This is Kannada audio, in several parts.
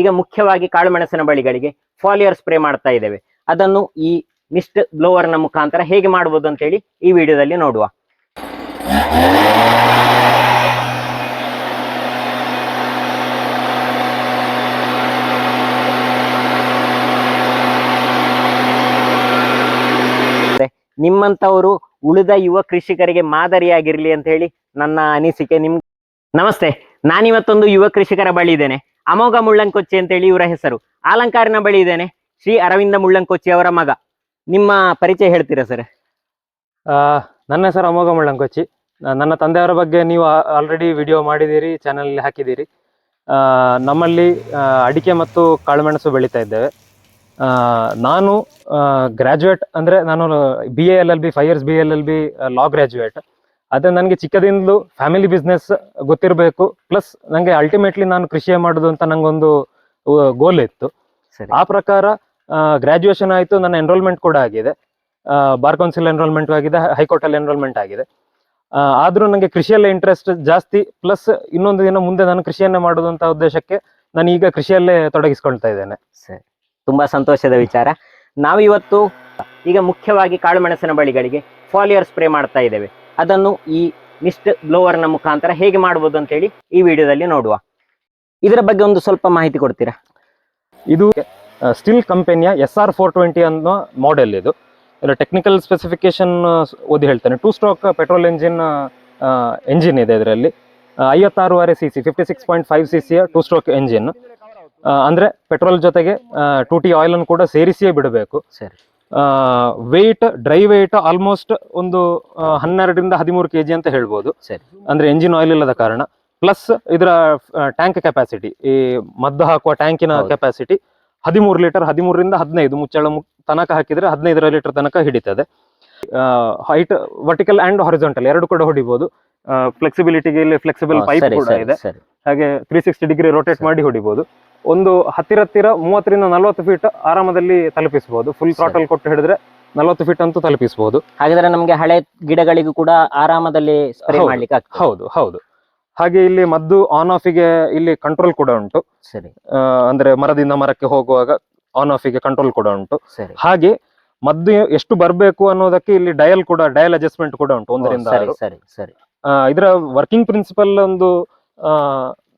ಈಗ ಮುಖ್ಯವಾಗಿ ಕಾಳುಮೆಣಸಿನ ಬಳಿಗಳಿಗೆ ಫಾಲಿಯರ್ ಸ್ಪ್ರೇ ಮಾಡ್ತಾ ಇದ್ದೇವೆ. ಅದನ್ನು ಈ ಮಿಸ್ಟ್ ಬ್ಲೋವರ್ನ ಮುಖಾಂತರ ಹೇಗೆ ಮಾಡಬಹುದು ಅಂತ ಹೇಳಿ ಈ ವಿಡಿಯೋದಲ್ಲಿ ನೋಡುವ. ನಿಮ್ಮಂತವರು ಉಳಿದ ಯುವ ಕೃಷಿಕರಿಗೆ ಮಾದರಿಯಾಗಿರ್ಲಿ ಅಂತ ಹೇಳಿ ನನ್ನ ಅನಿಸಿಕೆ ನಿಮ್ ನಮಸ್ತೆ, ನಾನಿವತ್ತೊಂದು ಯುವ ಕೃಷಿಕರ ಬಳಿ ಇದ್ದೇನೆ. ಅಮೋಘ ಮುಳ್ಳಂಕೊಚ್ಚಿ ಅಂತ ಹೇಳಿ ಇವರ ಹೆಸರು. ಅಲಂಕಾರಿನ ಬಳಿ ಇದ್ದೇನೆ. ಶ್ರೀ ಅರವಿಂದ ಮುಳ್ಳಂಕೊಚ್ಚಿ ಅವರ ಮಗ. ನಿಮ್ಮ ಪರಿಚಯ ಹೇಳ್ತೀರಾ ಸರ್? ನನ್ನ ಹೆಸರು ಅಮೋಘ ಮುಳ್ಳಂಕೊಚ್ಚಿ. ನನ್ನ ತಂದೆಯವರ ಬಗ್ಗೆ ನೀವು ಆಲ್ರೆಡಿ ವಿಡಿಯೋ ಮಾಡಿದ್ದೀರಿ ಚಾನಲ್ ಹಾಕಿದ್ದೀರಿ. ನಮ್ಮಲ್ಲಿ ಅಡಿಕೆ ಮತ್ತು ಕಾಳುಮೆಣಸು ಬೆಳೀತಾ ಇದ್ದೇವೆ. ನಾನು ಗ್ರಾಜುಯೇಟ್ ಅಂದರೆ ನಾನು B L L B five years B L L B law graduate ಅದೇ ನನಗೆ ಚಿಕ್ಕದಿಂದಲೂ ಫ್ಯಾಮಿಲಿ ಬಿಸ್ನೆಸ್ ಗೊತ್ತಿರಬೇಕು. ಪ್ಲಸ್ ನನಗೆ ಅಲ್ಟಿಮೇಟ್ಲಿ ನಾನು ಕೃಷಿಯೇ ಮಾಡೋದು ಅಂತ ನಂಗೊಂದು ಗೋಲ್ ಇತ್ತು. ಸರಿ. ಆ ಪ್ರಕಾರ ಗ್ರಾಜುಯೇಷನ್ ಆಯಿತು ನನ್ನ ಎನ್ರೋಲ್ಮೆಂಟ್ ಕೂಡ ಆಗಿದೆ. ಬಾರ್ ಕೌನ್ಸಿಲ್ ಎನ್ರೋಲ್ಮೆಂಟ್ ಆಗಿದೆ ಹೈಕೋರ್ಟ್ ಅಲ್ಲಿ ಎನ್ರೋಲ್ಮೆಂಟ್ ಆಗಿದೆ. ಆದರೂ ಆದ್ರೂ ನನಗೆ ಕೃಷಿಯಲ್ಲೇ ಇಂಟ್ರೆಸ್ಟ್ ಜಾಸ್ತಿ ಪ್ಲಸ್ ಇನ್ನೊಂದು ದಿನ ಮುಂದೆ ನಾನು ಕೃಷಿಯನ್ನೇ ಮಾಡೋದು ಅಂತ ಉದ್ದೇಶಕ್ಕೆ ನಾನು ಈಗ ಕೃಷಿಯಲ್ಲೇ ತೊಡಗಿಸ್ಕೊಳ್ತಾ ಇದ್ದೇನೆ. ಸರಿ. ತುಂಬಾ ಸಂತೋಷದ ವಿಚಾರ. ನಾವಿವತ್ತು ಈಗ ಮುಖ್ಯವಾಗಿ ಕಾಳುಮೆಣಸಿನ ಬಳಿಗಳಿಗೆ ಫಾಲಿಯರ್ ಸ್ಪ್ರೇ ಮಾಡ್ತಾ ಇದ್ದೇವೆ. ಅದನ್ನು ಈ ಮಿಸ್ಟ್ ಬ್ಲೋವರ್ನ ಮುಖಾಂತರ ಹೇಗೆ ಮಾಡಬಹುದು ಅಂತ ಹೇಳಿ ಈ ವಿಡಿಯೋದಲ್ಲಿ ನೋಡುವ. ಇದರ ಬಗ್ಗೆ ಒಂದು ಸ್ವಲ್ಪ ಮಾಹಿತಿ ಕೊಡ್ತೀರಾ? ಇದು ಸ್ಟಿಲ್ ಕಂಪನಿಯ ಎಸ್ ಆರ್ ಫೋರ್ ಟ್ವೆಂಟಿ ಅನ್ನೋ ಮಾಡೆಲ್ ಇದು. ಇದರ ಟೆಕ್ನಿಕಲ್ ಸ್ಪೆಸಿಫಿಕೇಶನ್ ಓದಿ ಹೇಳ್ತೇನೆ. Two stroke petrol engine engine ಇದೆ ಇದರಲ್ಲಿ. ಐವತ್ತಾರೂವರೆ C C fifty six point five C ಸಿಯ ಟೂ ಸ್ಟ್ರೋಕ್ ಎಂಜಿನ್ ಅಂದರೆ ಪೆಟ್ರೋಲ್ ಜೊತೆಗೆ ಟೂ ಟಿ ಆಯಿಲನ್ನು ಕೂಡ ಸೇರಿಸಿಯೇ ಬಿಡಬೇಕು. ಸರಿ. ವೆಯ್ಟ್ ಡ್ರೈ ವೆಯ್ಟ್ ಆಲ್ಮೋಸ್ಟ್ ಒಂದು ಹನ್ನೆರಡರಿಂದ ಹದಿಮೂರು ಕೆ ಜಿ ಅಂತ ಹೇಳ್ಬೋದು. ಸರಿ. ಅಂದ್ರೆ ಎಂಜಿನ್ ಆಯಿಲ್ ಇಲ್ಲದ ಕಾರಣ. ಪ್ಲಸ್ ಇದರ ಟ್ಯಾಂಕ್ ಕೆಪಾಸಿಟಿ ಈ ಮದ್ದು ಹಾಕುವ ಟ್ಯಾಂಕಿನ. ಕೆಪಾಸಿಟಿ ಹದಿಮೂರು ಲೀಟರ್ ಹದಿಮೂರರಿಂದ ಹದಿನೈದು ಮುಚ್ಚಳ ಮು- ತನಕ ಹಾಕಿದ್ರೆ ಹದಿನೈದರ ಲೀಟರ್ ತನಕ ಹಿಡಿತದೆ. ಹೈಟ್ ವರ್ಟಿಕಲ್ ಅಂಡ್ ಹಾರಿಜಾಂಟಲ್ ಎರಡು ಕೂಡ ಹೊಡಿಬಹುದು ಫ್ಲೆಕ್ಸಿಬಿಲಿಟಿಗೆ ಇಲ್ಲಿ ಫ್ಲೆಕ್ಸಿಬಲ್ ಪೈಪ್ ಕೂಡ ಇದೆ. ಹಾಗೆ ತ್ರೀ ಸಿಕ್ಸ್ಟಿ ಡಿಗ್ರಿ ರೊಟೇಟ್ ಮಾಡಿ ಹೊಡಿಬಹುದು ಒಂದು ಹತ್ತಿರ ಹತ್ತಿರ ಮೂವತ್ತರಿಂದ ನಲವತ್ತು ಫೀಟ್ ಆರಾಮದಲ್ಲಿ ತಲುಪಿಸಬಹುದು ಫುಲ್ ಟ್ರಾಟಲ್ ಥ್ರಾಟಲ್ ಕೊಟ್ಟು ಹಿಡಿದ್ರೆ ನಲವತ್ತು ಫೀಟ್ ಅಂತೂ ತಲುಪಿಸಬಹುದು ಹಾಗಾದ್ರೆ ನಮಗೆ ಹಳೆ ಗಿಡಗಳಿಗೂ ಕೂಡ ಆರಾಮದಲ್ಲಿ ಸ್ಪ್ರೇ. ಮಾಡ್ಲಿಕ್ಕೆ ಹೌದು ಹೌದು. ಹಾಗೆ ಇಲ್ಲಿ ಮದ್ದು ಆನ್ ಆಫಿಗೆ ಇಲ್ಲಿ ಕಂಟ್ರೋಲ್ ಕೂಡ ಉಂಟು. ಸರಿ. ಅಂದ್ರೆ ಮರದಿಂದ ಮರಕ್ಕೆ ಹೋಗುವಾಗ ಆನ್ ಆಫಿಗೆ ಕಂಟ್ರೋಲ್ ಕೂಡ ಉಂಟು. ಸರಿ. ಹಾಗೆ ಮದ್ದು ಎಷ್ಟು ಬರಬೇಕು ಅನ್ನೋದಕ್ಕೆ ಇಲ್ಲಿ ಡಯಲ್ ಕೂಡ ಡಯಲ್ ಅಡ್ಜಸ್ಟ್ಮೆಂಟ್ ಕೂಡ ಉಂಟು ಒಂದರಿಂದ ಸರಿ ಸರಿ ಸರಿ. ಇದರ ವರ್ಕಿಂಗ್ ಪ್ರಿನ್ಸಿಪಲ್ ಒಂದು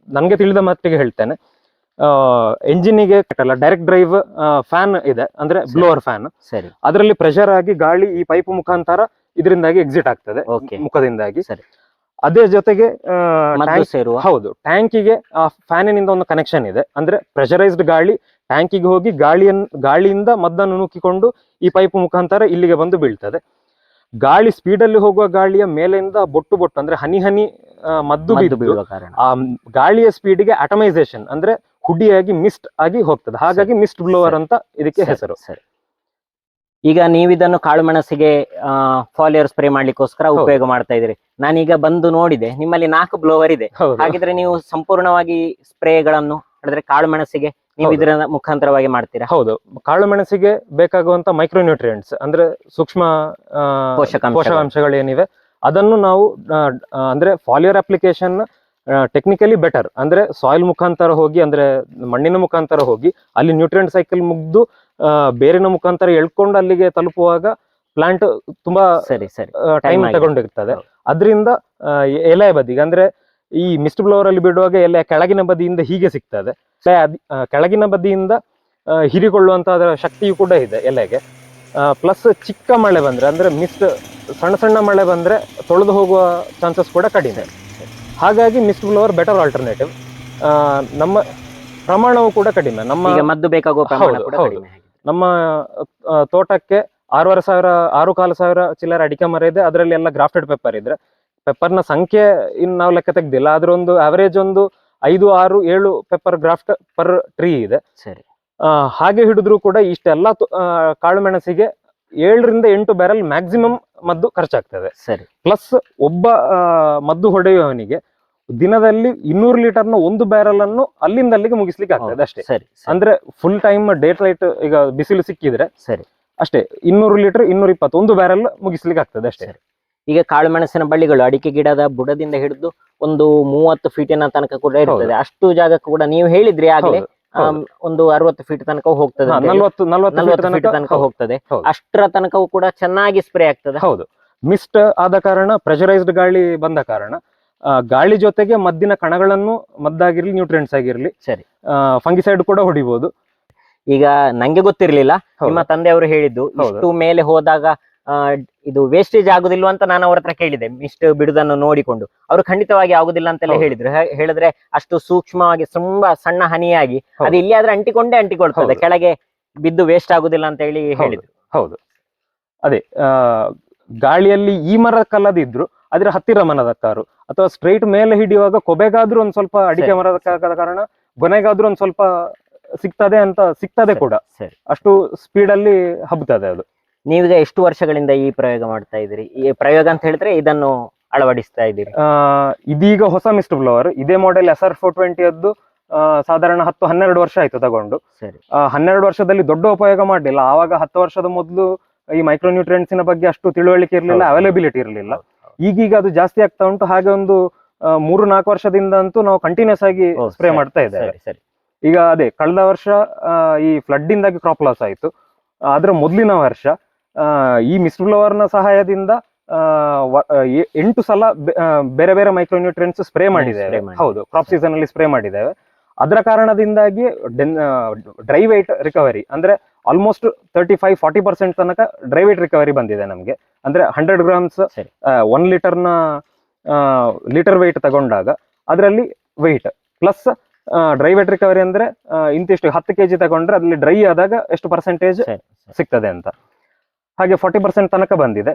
ನನ್ಗೆ ತಿಳಿದ ಮಟ್ಟಿಗೆ ಹೇಳ್ತೇನೆ. ಎಂಜಿನಿಗೆ ಕಟ್ಟಲ್ಲ ಡೈರೆಕ್ಟ್ ಡ್ರೈವ್ ಫ್ಯಾನ್ ಇದೆ. ಅಂದ್ರೆ. ಬ್ಲೋವರ್ ಫ್ಯಾನ್ ಸರಿ. ಅದರಲ್ಲಿ ಪ್ರೆಷರ್ ಆಗಿ ಗಾಳಿ ಈ ಪೈಪ್ ಮುಖಾಂತರ ಇದರಿಂದಾಗಿ ಎಕ್ಸಿಟ್ ಆಗ್ತದೆ. ಮುಖದಿಂದಾಗಿ. ಸರಿ. ಅದೇ ಜೊತೆಗೆ ಸೇರುವ? ಹೌದು. ಟ್ಯಾಂಕಿಗೆ ಆ ಫ್ಯಾನಿನಿಂದ ಒಂದು ಕನೆಕ್ಷನ್ ಇದೆ. ಅಂದ್ರೆ ಪ್ರೆಷರೈಸ್ಡ್ ಗಾಳಿ ಟ್ಯಾಂಕಿಗೆ ಹೋಗಿ ಗಾಳಿಯನ್ ಗಾಳಿಯಿಂದ ಮದ್ದನ್ನು ನೂಕಿಕೊಂಡು ಈ ಪೈಪ್ ಮುಖಾಂತರ ಇಲ್ಲಿಗೆ ಬಂದು ಬೀಳ್ತದೆ. ಗಾಳಿ ಸ್ಪೀಡಲ್ಲಿ ಹೋಗುವ ಗಾಳಿಯ ಮೇಲಿಂದ ಬೊಟ್ಟು ಬೊಟ್ಟು ಅಂದ್ರೆ ಹನಿ ಹನಿ ಮದ್ದು ಬೀಳುವ ಕಾರಣ. ಆ ಗಾಳಿಯ ಸ್ಪೀಡ್ಗೆ ಅಟಮೈಸೇಷನ್ ಅಂದ್ರೆ ಹುಡಿಯಾಗಿ ಮಿಸ್ಟ್ ಆಗಿ ಹೋಗ್ತದೆ. ಹಾಗಾಗಿ ಮಿಸ್ಟ್ ಬ್ಲೋವರ್ ಅಂತ ಇದಕ್ಕೆ ಹೆಸರು. ಸರಿ. ಈಗ ನೀವಿದನ್ನು ಕಾಳು ಮೆಣಸಿಗೆ ಫಾಲಿಯರ್ ಸ್ಪ್ರೇ ಮಾಡ್ಲಿಕ್ಕೋಸ್ಕರ ಉಪಯೋಗ ಮಾಡ್ತಾ ಇದ್ರಿ ನಾನೀಗ ಬಂದು ನೋಡಿದೆ ನಿಮ್ಮಲ್ಲಿ ನಾಲ್ಕು ಬ್ಲೋವರ್ ಇದೆ. ಹಾಗಿದ್ರೆ ನೀವು ಸಂಪೂರ್ಣವಾಗಿ ಸ್ಪ್ರೇಗಳನ್ನು ಅಂದ್ರೆ ಕಾಳು ಮೆಣಸಿಗೆ ನೀವು. ಇದರ ಮುಖಾಂತರವಾಗಿ ಮಾಡ್ತೀರಾ? ಹೌದು. ಕಾಳು ಮೆಣಸಿಗೆ ಬೇಕಾಗುವಂತ ಮೈಕ್ರೋನ್ಯೂಟ್ರಿಯೆಂಟ್ಸ್ ಅಂದ್ರೆ ಸೂಕ್ಷ್ಮ ಪೋಷಕಾಂಶಗಳು. ಪೋಷಕಾಂಶಗಳೇನಿವೆ ಅದನ್ನು ನಾವು ಅಂದ್ರೆ ಫಾಲಿಯರ್ ಅಪ್ಲಿಕೇಶನ್ ಟೆಕ್ನಿಕಲಿ ಬೆಟರ್ ಅಂದ್ರೆ ಸಾಯಿಲ್ ಮುಖಾಂತರ ಹೋಗಿ ಅಂದ್ರೆ ಮಣ್ಣಿನ ಮುಖಾಂತರ ಹೋಗಿ ಅಲ್ಲಿ ನ್ಯೂಟ್ರಿಯೆಂಟ್ ಸೈಕಲ್ ಮುಗ್ದು ಬೇರಿನ ಮುಖಾಂತರ ಎಳ್ಕೊಂಡು ಅಲ್ಲಿಗೆ ತಲುಪುವಾಗ ಪ್ಲಾಂಟ್ ತುಂಬಾ ಸರಿ ಸರಿ. ಟೈಮ್. ತಗೊಂಡಿರ್ತದೆ. ಅದರಿಂದ ಎಲೆ ಬದಿಗೆ ಅಂದ್ರೆ ಈ ಮಿಸ್ಟ್ ಬ್ಲೋವರ್ ಅಲ್ಲಿ ಬಿಡುವಾಗ ಎಲೆ ಕೆಳಗಿನ ಬದಿಯಿಂದ ಹೀಗೆ ಸಿಗ್ತದೆ. ಕೆಳಗಿನ ಬದಿಯಿಂದ ಹೀರಿಕೊಳ್ಳುವಂತಹ ಶಕ್ತಿಯು ಕೂಡ ಇದೆ ಎಲೆಗೆ. ಪ್ಲಸ್ ಚಿಕ್ಕ ಮಳೆ ಬಂದ್ರೆ ಅಂದ್ರೆ ಮಿಸ್ಟ್ ಸಣ್ಣ ಸಣ್ಣ ಮಳೆ ಬಂದ್ರೆ ತೊಳೆದು ಹೋಗುವ ಚಾನ್ಸಸ್ ಕೂಡ ಕಡಿಮೆ. ಹಾಗಾಗಿ ಮಿಸ್ಟ್ ಬ್ಲೋವರ್ ಬೆಟರ್ ಆಲ್ಟರ್ನೇಟಿವ್ ನಮ್ಮ ಪ್ರಮಾಣವು ಕೂಡ ಕಡಿಮೆ. ನಮ್ಮ ಮದ್ದು ಬೇಕಾಗುವ ಪ್ರಮಾಣ ಹೌದು, ನಮ್ಮ ತೋಟಕ್ಕೆ ಆರೂವರೆ ಸಾವಿರ ಆರು ಕಾಲು ಸಾವಿರ ಚಿಲ್ಲರೆ ಅಡಿಕೆ ಮರ ಇದೆ. ಅದರಲ್ಲಿ ಎಲ್ಲ ಗ್ರಾಫ್ಟೆಡ್ ಪೆಪ್ಪರ್ ಇದ್ರೆ ಪೆಪ್ಪರ್ನ ಸಂಖ್ಯೆ ಇನ್ನು ನಾವು ಲೆಕ್ಕ ತೆಗ್ದಿಲ್ಲ. ಅದ್ರ ಒಂದು ಆವರೇಜ್ ಒಂದು ಐದು ಆರು ಏಳು ಪೆಪ್ಪರ್ ಗ್ರಾಫ್ಟ್ ಪರ್ ಟ್ರೀ ಇದೆ. ಸರಿ. ಹಾಗೆ ಹಿಡಿದ್ರು ಕೂಡ ಇಷ್ಟೆಲ್ಲ ಕಾಳು ಮೆಣಸಿಗೆ ಏಳರಿಂದ ಎಂಟು ಬ್ಯಾರಲ್ ಮ್ಯಾಕ್ಸಿಮಮ್ ಮದ್ದು ಖರ್ಚಾಗ್ತದೆ. ಸರಿ. ಪ್ಲಸ್ ಒಬ್ಬ ಮದ್ದು ಹೊಡೆಯುವವನಿಗೆ ದಿನದಲ್ಲಿ ಇನ್ನೂರು ಲೀಟರ್ನ ಒಂದು ಬ್ಯಾರಲ್ ಅನ್ನು ಅಲ್ಲಿಂದ ಅಲ್ಲಿಗೆ ಮುಗಿಸ್ಲಿಕ್ಕೆ ಆಗ್ತದೆ ಅಷ್ಟೇ. ಸರಿ ಅಂದ್ರೆ ಫುಲ್ ಟೈಮ್ ಡೇಟ್ ಲೈಟ್ ಈಗ ಬಿಸಿಲು ಸಿಕ್ಕಿದ್ರೆ ಸರಿ. ಅಷ್ಟೇ ಇನ್ನೂರು ಲೀಟರ್ ಇನ್ನೂರ ಇಪ್ಪತ್ತು ಒಂದು ಬ್ಯಾರಲ್ ಮುಗಿಸ್ಲಿಕ್ಕೆ ಆಗ್ತದೆ ಅಷ್ಟೇ. ಈಗ ಕಾಳು ಮೆಣಸಿನ ಬಳ್ಳಿಗಳು ಅಡಿಕೆ ಗಿಡದ ಬುಡದಿಂದ ಹಿಡಿದು ಒಂದು ಮೂವತ್ತು ಫೀಟಿನ ತನಕ ಕೂಡ ಇರ್ತದೆ. ಅಷ್ಟು ಜಾಗಕ್ಕೂ ಕೂಡ ನೀವು ಹೇಳಿದ್ರಿ ಆಗ್ಲೇ ಒಂದು ಅರವತ್ತು ಫೀಟ್ ತನಕ ಹೋಗ್ತದೆ ತನಕ ಹೋಗ್ತದೆ. ಅಷ್ಟರ ತನಕವೂ ಕೂಡ ಚೆನ್ನಾಗಿ ಸ್ಪ್ರೇ ಆಗ್ತದೆ ಹೌದು ಮಿಸ್ಟ್ ಆದ ಕಾರಣ ಪ್ರೆಷರೈಸ್ಡ್ ಗಾಳಿ ಬಂದ ಕಾರಣ ಗಾಳಿ ಜೊತೆಗೆ ಮದ್ದಿನ ಕಣಗಳನ್ನು ಮದ್ದಾಗಿರ್ಲಿ ನ್ಯೂಟ್ರಿಯೆಂಟ್ಸ್ ಆಗಿರ್ಲಿ ಸರಿ. ಫಂಗಿಸೈಡ್ ಕೂಡ ಹೊಡಿಬಹುದು ಈಗ ನಂಗೆ ಗೊತ್ತಿರ್ಲಿಲ್ಲ. ನಿಮ್ಮ ತಂದೆಯವರು ಹೇಳಿದ್ದು. ಇಷ್ಟು ಮೇಲೆ ಹೋದಾಗ ಇದು ವೇಸ್ಟೇಜ್ ಆಗುದಿಲ್ವ ಅಂತ ನಾನು ಅವ್ರ ಹತ್ರ ಕೇಳಿದೆ. ಇಷ್ಟು ಬಿಡುದನ್ನು ನೋಡಿಕೊಂಡು. ಅವರು ಖಂಡಿತವಾಗಿ ಆಗುದಿಲ್ಲ ಅಂತೆಲ್ಲ. ಹೇಳಿದ್ರು. ಹೇಳಿದ್ರೆ ಅಷ್ಟು ಸೂಕ್ಷ್ಮವಾಗಿ ತುಂಬಾ ಸಣ್ಣ ಹನಿಯಾಗಿ. ಅದು ಇಲ್ಲಿ ಆದ್ರೆ ಅಂಟಿಕೊಂಡೇ ಅಂಟಿಕೊಳ್ತದೆ. ಕೆಳಗೆ ಬಿದ್ದು ವೇಸ್ಟ್ ಆಗುದಿಲ್ಲ ಅಂತ ಹೇಳಿ. ಹೇಳಿದ್ರು. ಹೌದು. ಅದೇ ಗಾಳಿಯಲ್ಲಿ ಈ ಮರ ಕಲ್ಲದಿದ್ರು ಅದ್ರ ಹತ್ತಿರ ಕಾರು. ಅಥವಾ ಸ್ಟ್ರೈಟ್ ಮೇಲೆ ಹಿಡಿಯುವಾಗ ಕೊಬೆಗಾದ್ರೂ ಒಂದ್ ಸ್ವಲ್ಪ ಅಡಿಕೆ ಮರದ ಕಾರಣ ಗೊನೆಗಾದ್ರೂ ಒಂದ್ ಸ್ವಲ್ಪ ಸಿಗ್ತದೆ ಅಂತ ಸಿಗ್ತದೆ ಕೂಡ. ಸರಿ. ಅಷ್ಟು ಸ್ಪೀಡ್ ಅಲ್ಲಿ ಹಬ್ತದೆ ಅದು. ನೀವೀಗ ಎಷ್ಟು ವರ್ಷಗಳಿಂದ ಈ ಪ್ರಯೋಗ ಮಾಡ್ತಾ ಇದ್ದೀರಿ? ಈ ಪ್ರಯೋಗ ಅಂತ ಹೇಳಿದ್ರೆ ಇದನ್ನು ಅಳವಡಿಸ್ತಾ ಇದ್ದೀರಿ. ಆ, ಇದೀಗ ಹೊಸ ಮಿಸ್ಟ್ ಬ್ಲೋವರ್ ಇದೇ ಮಾಡೆಲ್ ಎಸ್ ಆರ್ ಫೋರ್ ಟ್ವೆಂಟಿಯದ್ದು ಸಾಧಾರಣ ಹತ್ತು ಹನ್ನೆರಡು ವರ್ಷ ಆಯ್ತು ತಗೊಂಡು. ಸರಿ. ಆ, ಹನ್ನೆರಡು ವರ್ಷದಲ್ಲಿ ದೊಡ್ಡ ಉಪಯೋಗ ಮಾಡಲಿಲ್ಲ. ಆವಾಗ ಹತ್ತು ವರ್ಷದ ಮೊದಲು ಈ ಮೈಕ್ರೋನ್ಯೂಟ್ರಿಯೆಂಟ್ಸಿನ ಬಗ್ಗೆ ಅಷ್ಟು ತಿಳುವಳಿಕೆ ಇರಲಿಲ್ಲ ಅವೈಲೇಬಿಲಿಟಿ ಅವೈಲಬಿಲಿಟಿ ಇರಲಿಲ್ಲ. ಈಗೀಗ ಅದು ಜಾಸ್ತಿ ಆಗ್ತಾ ಉಂಟು. ಹಾಗೆ ಒಂದು ಆ, ಮೂರು ನಾಲ್ಕು ವರ್ಷದಿಂದ ಅಂತೂ ನಾವು ಕಂಟಿನ್ಯೂಸ್ ಆಗಿ ಓ, ಸ್ಪ್ರೇ ಸರಿ, ಮಾಡ್ತಾ ಇದ್ದೇವೆ. ಸರಿ ಸರಿ. ಈಗ ಅದೇ ಕಳೆದ ವರ್ಷ ಆ, ಈ ಫ್ಲಡ್ ಇಂದಾಗಿ ಕ್ರಾಪ್ ಲಾಸ್ ಆಯ್ತು ಅದರ ಮೊದಲಿನ ವರ್ಷ ಈ ಮಿಸ್ಟ್ನ ಸಹಾಯದಿಂದ ಎಂಟು ಸಲ ಬೇರೆ ಬೇರೆ ಮೈಕ್ರೋನ್ಯೂಟ್ರಿಯನ್ಸ್ ಸ್ಪ್ರೇ ಮಾಡಿದ್ದೇವೆ. ಹೌದು ಕ್ರಾಪ್ ಸೀಸನ್ ಅಲ್ಲಿ ಸ್ಪ್ರೇ ಮಾಡಿದ್ದೇವೆ. ಅದರ ಕಾರಣದಿಂದಾಗಿ ಡ್ರೈ ವೇಟ್ ರಿಕವರಿ ಅಂದ್ರೆ almost thirty five forty percent ತನಕ ಡ್ರೈ ವೈಟ್ ರಿಕವರಿ ಬಂದಿದೆ ನಮಗೆ. ಅಂದ್ರೆ ಹಂಡ್ರೆಡ್ ಗ್ರಾಮ್ಸ್. ಒನ್ ಲೀಟರ್ನ ಲೀಟರ್ ವೆಯ್ಟ್ ತಗೊಂಡಾಗ ಅದರಲ್ಲಿ weight plus dry weight recovery ಅಂದ್ರೆ ಇಂತಿಷ್ಟು ಹತ್ತು ಕೆಜಿ ತಗೊಂಡ್ರೆ ಅದ್ರಲ್ಲಿ ಡ್ರೈ ಆದಾಗ ಎಷ್ಟು ಪರ್ಸೆಂಟೇಜ್. ಸಿಗ್ತದೆ ಅಂತ. ಹಾಗೆ ಫಾರ್ಟಿ ಪರ್ಸೆಂಟ್ ತನಕ ಬಂದಿದೆ.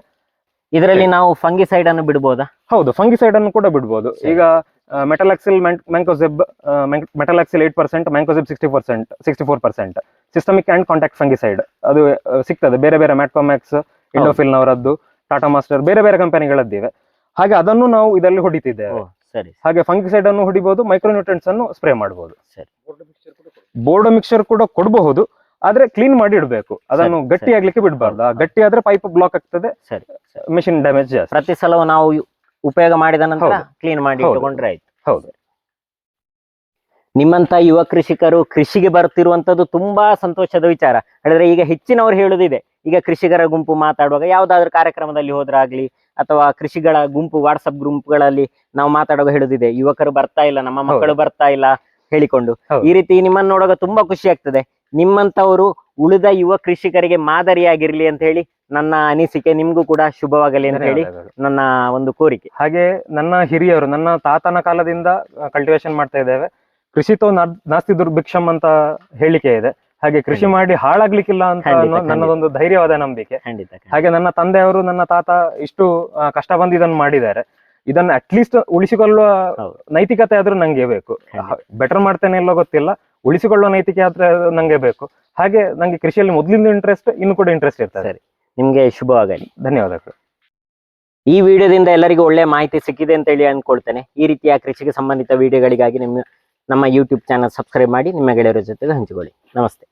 ಇದರಲ್ಲಿ ನಾವು ಫಂಗಿಸೈಡ್ ಅನ್ನು ಬಿಡ್ಬೋದಾ? ಹೌದು ಫಂಗಿಸೈಡ್ ಅನ್ನು ಕೂಡ ಬಿಡ್ಬೋದು. ಸರಿ. ಈಗ metalaxyl mancozeb metalaxyl eight percent mancozeb sixty percent sixty four percent systemic and contact fungicide ಅದು ಸಿಗ್ತದೆ. ಬೇರೆ ಬೇರೆ ಮ್ಯಾಟ್ಕೋಮ್ಯಾಕ್ಸ್ ಇಂಡೋಫಿಲ್ ನವರದ್ದು ಟಾಟಾ ಮಾಸ್ಟರ್ ಬೇರೆ ಬೇರೆ ಕಂಪನಿಗಳದ್ದಿವೆ. ಹಾಗೆ ಅದನ್ನು ನಾವು ಇದರಲ್ಲಿ ಹೊಡಿತಿದ್ದೇವೆ. ಸರಿ. ಹಾಗೆ ಫಂಗಿಸೈಡ್ ಅನ್ನು ಹೊಡಿಬಹುದು ಮೈಕ್ರೋನ್ಯೂಟ್ರೆಂಟ್ಸ್ ಅನ್ನು ಸ್ಪ್ರೇ ಮಾಡಬಹುದು ಸರಿ. ಬೋರ್ಡ್ ಮಿಕ್ಸರ್ ಕೂಡ ಕೊಡಬಹುದು. ಆದ್ರೆ ಕ್ಲೀನ್ ಮಾಡಿ ಇಡಬೇಕು. ಅದನ್ನು ಗಟ್ಟಿ. ಆಗ್ಲಿಕ್ಕೆ ಬಿಡಬಾರ್ದು. ಗಟ್ಟಿ ಆದ್ರೆ ಪೈಪ್ ಬ್ಲಾಕ್ ಆಗ್ತದೆ ಸರಿ. ಮೆಷಿನ್ ಡ್ಯಾಮೇಜ್ ಜಾಸ್ತಿ. ಪ್ರತಿ ಸಲ ನಾವು ಉಪಯೋಗ ಮಾಡಿದ ನಂತರ ಕ್ಲೀನ್ ಮಾಡಿ ಇಟ್ಕೊಂಡ್ರೆ ಇಟ್ಟುಕೊಂಡ್ರೆ ಆಯ್ತು. ಹೌದು. ನಿಮ್ಮಂತ ಯುವ ಕೃಷಿಕರು ಕೃಷಿಗೆ ಬರ್ತಿರುವಂತದ್ದು ತುಂಬಾ ಸಂತೋಷದ ವಿಚಾರ. ಹೇಳಿದ್ರೆ ಈಗ ಹೆಚ್ಚಿನವರು ಹೇಳುದಿದೆ ಈಗ ಕೃಷಿಕರ ಗುಂಪು ಮಾತಾಡುವಾಗ ಯಾವ್ದಾದ್ರು ಕಾರ್ಯಕ್ರಮದಲ್ಲಿ ಹೋದ್ರಾಗ್ಲಿ ಅಥವಾ ಕೃಷಿಗಳ ಗುಂಪು ವಾಟ್ಸಪ್ ಗುಂಪುಗಳಲ್ಲಿ ನಾವು ಮಾತಾಡುವಾಗ ಹೇಳುದಿದೆ ಯುವಕರು ಬರ್ತಾ ಇಲ್ಲ ನಮ್ಮ ಮಕ್ಕಳು ಬರ್ತಾ ಇಲ್ಲ ಹೇಳಿಕೊಂಡು. ಈ ರೀತಿ ನಿಮ್ಮನ್ನ ನೋಡುವಾಗ ತುಂಬಾ ಖುಷಿ ಆಗ್ತದೆ. ನಿಮ್ಮಂತವರು ಉಳಿದ ಯುವ ಕೃಷಿಕರಿಗೆ ಮಾದರಿಯಾಗಿರ್ಲಿ ಅಂತ ಹೇಳಿ ನನ್ನ ಅನಿಸಿಕೆ. ನಿಮ್ಗೂ ಕೂಡ ಶುಭವಾಗಲಿ ಅಂತ ಹೇಳಿ ನನ್ನ ಒಂದು ಕೋರಿಕೆ. ಹಾಗೆ ನನ್ನ ಹಿರಿಯರು ನನ್ನ ತಾತನ ಕಾಲದಿಂದ ಕಲ್ಟಿವೇಶನ್ ಮಾಡ್ತಾ ಇದ್ದೇವೆ. ಕೃಷಿ ತೋ ನಾಸ್ತಿ ದುರ್ಭಿಕ್ಷಂ ಅಂತ ಹೇಳಿಕೆ ಇದೆ. ಹಾಗೆ ಕೃಷಿ ಮಾಡಿ ಹಾಳಾಗ್ಲಿಕ್ಕಿಲ್ಲ ಅಂತ ನನ್ನದೊಂದು ಧೈರ್ಯವಾದ ನಂಬಿಕೆ. ಹಾಗೆ ನನ್ನ ತಂದೆಯವರು ನನ್ನ ತಾತ ಇಷ್ಟು ಕಷ್ಟ ಬಂದು ಇದನ್ನು ಮಾಡಿದ್ದಾರೆ. ಇದನ್ನ ಅಟ್ಲೀಸ್ಟ್ ಉಳಿಸಿಕೊಳ್ಳುವ ನೈತಿಕತೆ ಆದ್ರೂ ನಂಗೆ ಬೇಕು. ಬೆಟರ್ ಮಾಡ್ತೇನೆ ಇಲ್ಲೋ ಗೊತ್ತಿಲ್ಲ. ಉಳಿಸಿಕೊಳ್ಳುವ ನೈತಿಕ ಆದ್ರೆ ನಂಗೆ ಬೇಕು. ಹಾಗೆ ನಂಗೆ ಕೃಷಿಯಲ್ಲಿ ಮೊದಲಿಂದ ಇಂಟ್ರೆಸ್ಟ್ ಇನ್ನು ಕೂಡ ಇಂಟ್ರೆಸ್ಟ್ ಇರ್ತದೆ. ಸರಿ. ನಿಮ್ಗೆ ಶುಭವಾಗಲಿ ಧನ್ಯವಾದಗಳು. ಈ ವಿಡಿಯೋದಿಂದ ಎಲ್ಲರಿಗೂ ಒಳ್ಳೆ ಮಾಹಿತಿ ಸಿಕ್ಕಿದೆ ಅಂತ ಹೇಳಿ ಅಂದ್ಕೊಳ್ತೇನೆ ಈ ರೀತಿಯ ಕೃಷಿಗೆ ಸಂಬಂಧಿತ ವಿಡಿಯೋಗಳಿಗಾಗಿ ನಿಮ್ಮ ನಮ್ಮ ಯೂಟ್ಯೂಬ್ ಚಾನಲ್ ಸಬ್ಸ್ಕ್ರೈಬ್ ಮಾಡಿ ನಿಮ್ಮ ಗೆಳೆಯರ ಜೊತೆಗೆ ಹಂಚಿಕೊಳ್ಳಿ. ನಮಸ್ತೆ.